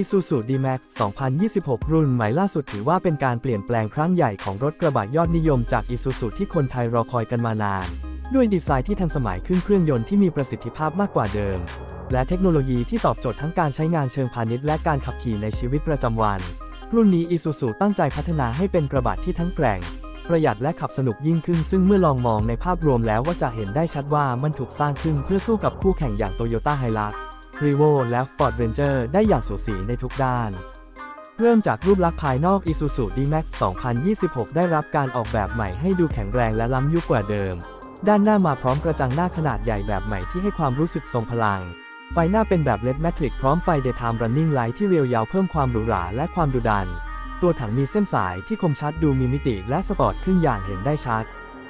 Isuzu D-Max 2026 รุ่นใหม่ล่าสุดถือว่าเป็นการเปลี่ยนแปลงครั้งใหญ่ของรถกระบะยอดนิยมจาก Isuzu ที่คนไทยรอคอยกันมานาน ด้วยดีไซน์ที่ทันสมัยขึ้นเครื่องยนต์ที่มีประสิทธิภาพมากกว่าเดิม และเทคโนโลยีที่ตอบโจทย์ทั้งการใช้งานเชิงพาณิชย์และการขับขี่ในชีวิตประจำวัน รุ่นนี้ Isuzu ตั้งใจพัฒนาให้เป็นกระบะที่ทั้งแกร่ง ประหยัดและขับสนุกยิ่งขึ้น ซึ่งเมื่อลองมองในภาพรวมแล้วก็จะเห็นได้ชัดว่ามันถูกสร้างขึ้นเพื่อสู้กับคู่แข่งอย่าง Toyota Hilux r e v o และ Ford Ranger ได้อย่างสูสีในทุกด้าน เริ่มจากรูปลักษณ์ภายนอก Isuzu D-Max 2026 ได้รับการออกแบบใหม่ให้ดูแข็งแรงและล้ำยุคกว่าเดิม ด้านหน้ามาพร้อมกระจังหน้าขนาดใหญ่แบบใหม่ที่ให้ความรู้สึกทรงพลัง ไฟหน้าเป็นแบบ LED Matrix พร้อมไฟ Daytime Running Light ที่เรียวยาวเพิ่มความหรูหราและความดุดัน ตัวถังมีเส้นสายที่คมชัดดูมีมิติและสปอร์ตขึ้นอย่างเห็นได้ชัด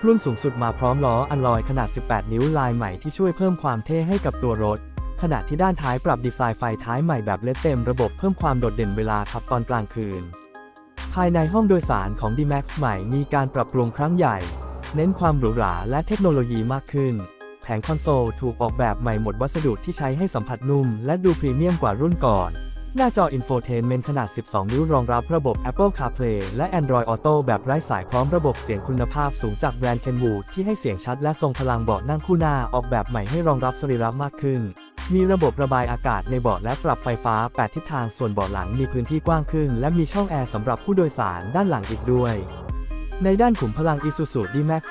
รุ่นสูงสุดมาพร้อมล้ออันลอยขนาด 18 นิ้วลายใหม่ที่ช่วยเพิ่มความเท่ให้กับตัวรถ ขณะที่ด้านท้ายปรับดีไซน์ไฟท้ายใหม่แบบเลดเต็มระบบเพิ่มความโดดเด่นเวลาขับตอนกลางคืน ภายในห้องโดยสารของ D-Max ใหม่มีการปรับปรุงครั้งใหญ่ เน้นความหรูหราและเทคโนโลยีมากขึ้น แผงคอนโซลถูกออกแบบใหม่หมดวัสดุที่ใช้ให้สัมผัสนุ่ม และดูพรีเมียมกว่ารุ่นก่อน หน้าจอ Infotainment ขนาด 12 นิ้วรองรับระบบ Apple CarPlay และ Android Auto แบบไร้สายพร้อมระบบเสียงคุณภาพสูงจากแบรนด์ Kenwood ที่ให้เสียงชัดและทรงพลังเบาะนั่งคู่หน้าออกแบบใหม่ให้รองรับสรีระมากขึ้น มีระบบระบายอากาศในเบาะและปรับไฟฟ้า 8 ทิศทางส่วนเบาะหลังมีพื้นที่กว้างขึ้น และมีช่องแอร์สำหรับผู้โดยสารด้านหลังอีกด้วย ในด้านขุมพลัง Isuzu D-Max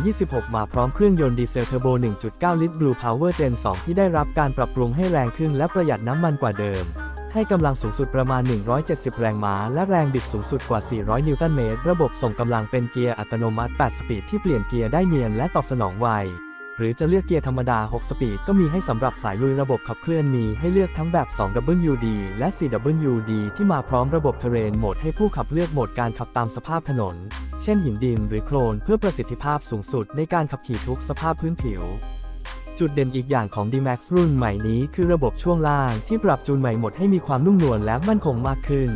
2026 มาพร้อมเครื่องยนต์ดีเซลเทอร์โบ 1.9 ลิตร Blue Power Gen 2 ที่ได้รับการปรับปรุงให้แรงขึ้นและประหยัดน้ำมันกว่าเดิม ให้กำลังสูงสุดประมาณ 170 แรงม้า และแรงบิดสูงสุดกว่า 400 นิวตันเมตร ระบบส่งกำลังเป็นเกียร์อัตโนมัติ 8 สปีดที่เปลี่ยนเกียร์ได้เนียนและตอบสนองไว หรือจะเลือกเกียร์ธรรมดา 6 สปีดก็มีให้สำหรับสายลุยระบบขับเคลื่อนมีให้เลือกทั้งแบบ 2WD และ 4WD ที่มาพร้อมระบบเทเรนโหมดให้ผู้ขับเลือกโหมดการขับตามสภาพถนน เช่นหินดินหรือโคลนเพื่อประสิทธิภาพสูงสุดในการขับขี่ทุกสภาพพื้นผิว จุดเด่นอีกอย่างของ D-Max รุ่นใหม่นี้คือระบบช่วงล่างที่ปรับจูนใหม่หมดให้มีความนุ่มนวลและมั่นคงมากขึ้น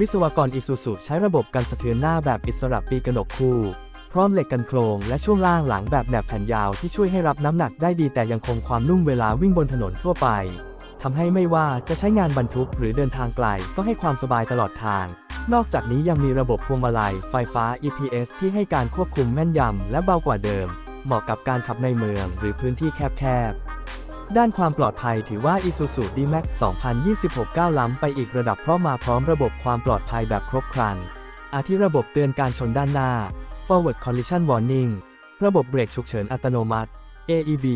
วิศวกร Isuzu ใช้ระบบกันสะเทือนหน้าแบบอิสระปีกระหนกคู่ พร้อมเหล็กกันโครงและช่วงล่างหลังแบบแหนบแผ่นยาวที่ช่วยให้รับน้ำหนักได้ดีแต่ยังคงความนุ่มเวลาวิ่งบนถนนทั่วไปทำให้ไม่ว่าจะใช้งานบรรทุกหรือเดินทางไกลก็ให้ความสบายตลอดทาง นอกจากนี้ยังมีระบบพวงมาลัยไฟฟ้า EPS ที่ให้การควบคุมแม่นยำและเบากว่าเดิม เหมาะกับการขับในเมืองหรือพื้นที่แคบๆ ด้านความปลอดภัยถือว่า Isuzu D-Max 2026 ก้าวล้ำไปอีกระดับเพราะมาพร้อมระบบความปลอดภัยแบบครบครัน อาทิระบบเตือนการชนด้านหน้า Forward Collision Warning ระบบเบรกฉุกเฉินอัตโนมัติ AEB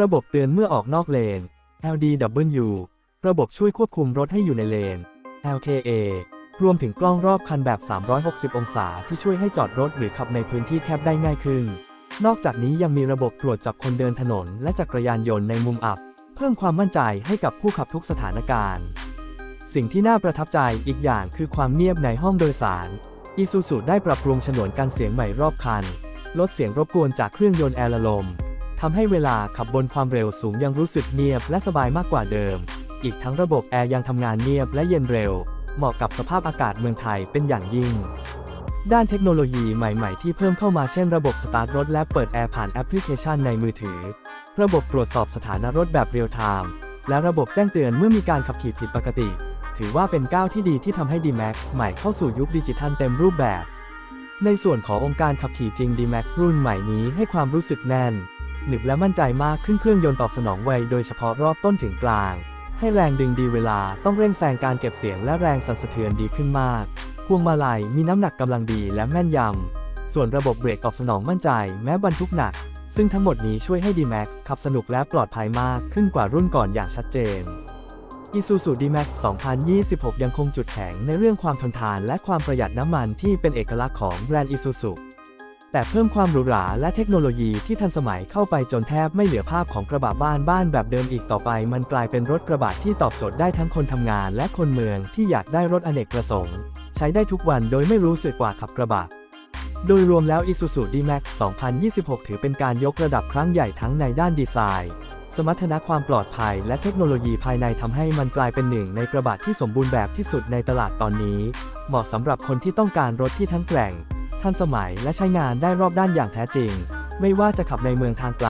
ระบบเตือนเมื่อออกนอกเลน LDW ระบบช่วยควบคุมรถให้อยู่ในเลน LKA รวมถึงกล้องรอบคันแบบ 360 องศาที่ช่วยให้จอดรถหรือขับในพื้นที่แคบได้ง่ายขึ้น นอกจากนี้ยังมีระบบตรวจจับคนเดินถนนและจักรยานยนต์ในมุมอับ เพิ่มความมั่นใจให้กับผู้ขับทุกสถานการณ์ สิ่งที่น่าประทับใจอีกอย่างคือความเงียบในห้องโดยสาร Isuzu ได้ปรับปรุงฉนวนกันเสียงใหม่รอบคัน ลดเสียงรบกวนจากเครื่องยนต์แอร์ละลมทำให้เวลาขับบนความเร็วสูงยังรู้สึกเงียบและสบายมากกว่าเดิม อีกทั้งระบบแอร์ยังทำงานเงียบและเย็นเร็ว เหมาะกับสภาพอากาศเมืองไทยเป็นอย่างยิ่ง ด้านเทคโนโลยีใหม่ ๆ ที่เพิ่มเข้ามาเช่นระบบสตาร์ทรถและเปิดแอร์ผ่านแอปพลิเคชันในมือถือ ระบบตรวจสอบสถานะรถแบบเรียลไทม์และระบบแจ้งเตือนเมื่อมีการขับขี่ผิดปกติ ถือว่าเป็นก้าวที่ดีที่ทำให้ D-Max ใหม่เข้าสู่ยุคดิจิทัลเต็มรูปแบบ ในส่วนขององค์การขับขี่จริง D-Max รุ่นใหม่นี้ให้ความรู้สึกแน่น หนึบและมั่นใจมากขึ้นเครื่องยนต์ตอบสนองไวโดยเฉพาะรอบต้นถึงกลาง ให้แรงดึงดีเวลาต้องเร่งแซงการเก็บเสียงและแรงสั่นสะเทือนดีขึ้นมาก พวงมาลัยมีน้ำหนักกำลังดีและแม่นยำส่วนระบบเบรกตอบสนองมั่นใจ แม้บรรทุกหนักซึ่งทั้งหมดนี้ช่วยให้ D-Max ขับสนุกและปลอดภัยมากขึ้นกว่ารุ่นก่อนอย่างชัดเจน Isuzu D-Max 2026 ยังคงจุดแข็งในเรื่องความทนทานและความประหยัดน้ำมันที่เป็นเอกลักษณ์ของแบรนด์ Isuzu แต่เพิ่มความหรูหราและเทคโนโลยีที่ทันสมัยเข้าไปจนแทบไม่เหลือภาพของกระบะบ้านบ้านแบบเดิมอีกต่อไป มันกลายเป็นรถกระบะที่ตอบโจทย์ได้ทั้งคนทำงานและคนเมืองที่อยากได้รถอเนกประสงค์ ใช้ได้ทุกวันโดยไม่รู้สึกกว่าขับกระบะโดยรวมแล้ว Isuzu D-Max 2026 ถือเป็นการยกระดับครั้งใหญ่ทั้งในด้านดีไซน์ สมรรถนะความปลอดภัยและเทคโนโลยีภายในทำให้มันกลายเป็นหนึ่งในกระบะที่สมบูรณ์แบบที่สุดในตลาดตอนนี้ เหมาะสำหรับคนที่ต้องการรถที่ทั้งแกร่ง ทันสมัยและใช้งานได้รอบด้านอย่างแท้จริง ไม่ว่าจะขับในเมืองทางไกล